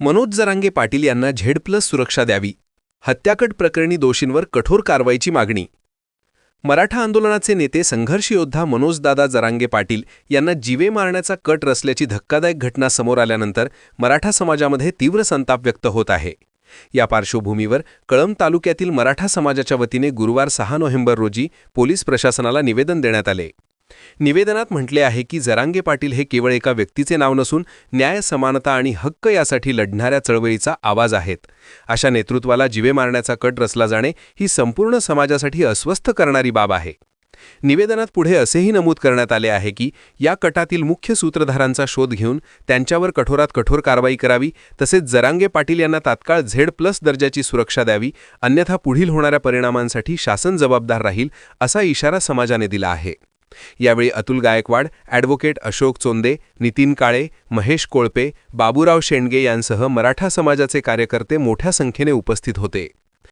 मनोज जरांगे पाटील यांना Z plus सुरक्षा द्यावी. हत्याकट प्रकरणी दोषींवर कठोर कारवाईची मागणी. मराठा आंदोलनाचे नेते संघर्ष योद्धा मनोजदादा जरांगे पाटील यांना जीवे मारण्याचा कट रचल्याची धक्कादायक घटना समोर आल्यानंतर मराठा समाजामध्ये तीव्र संताप व्यक्त होत आहे. या पार्श्वभूमीवर कळंब तालुक्यातील मराठा समाजाच्या वतीने गुरुवार सहा नोव्हेंबर रोजी पोलीस प्रशासनाला निवेदन देण्यात आले. निवेदनात म्हटले आहे की जरांगे पाटील हे केवळ एका व्यक्तीचे नाव नसून न्याय समानता आणि हक्क यासाठी लढणाऱ्या चळवळीचा आवाज आहेत. अशा नेतृत्वाला जिवे मारण्याचा कट रचला जाणे ही संपूर्ण समाजासाठी अस्वस्थ करणारी बाब आहे. निवेदनात पुढे असेही नमूद करण्यात आले आहे की या कटातील मुख्य सूत्रधारांचा शोध घेऊन त्यांच्यावर कठोरात कठोर कारवाई करावी तसेच जरांगे पाटील यांना तात्काळ झेड प्लस दर्जाची सुरक्षा द्यावी अन्यथा पुढील होणाऱ्या परिणामांसाठी शासन जबाबदार राहील असा इशारा समाजाने दिला आहे. यावेळी अतुल गायकवाड ॲडव्होकेट अशोक चोंदे नितीन काळे महेश कोळपे बाबूराव शेंडगे यांसह मराठा समाजाचे कार्यकर्ते मोठ्या संख्येने उपस्थित होते.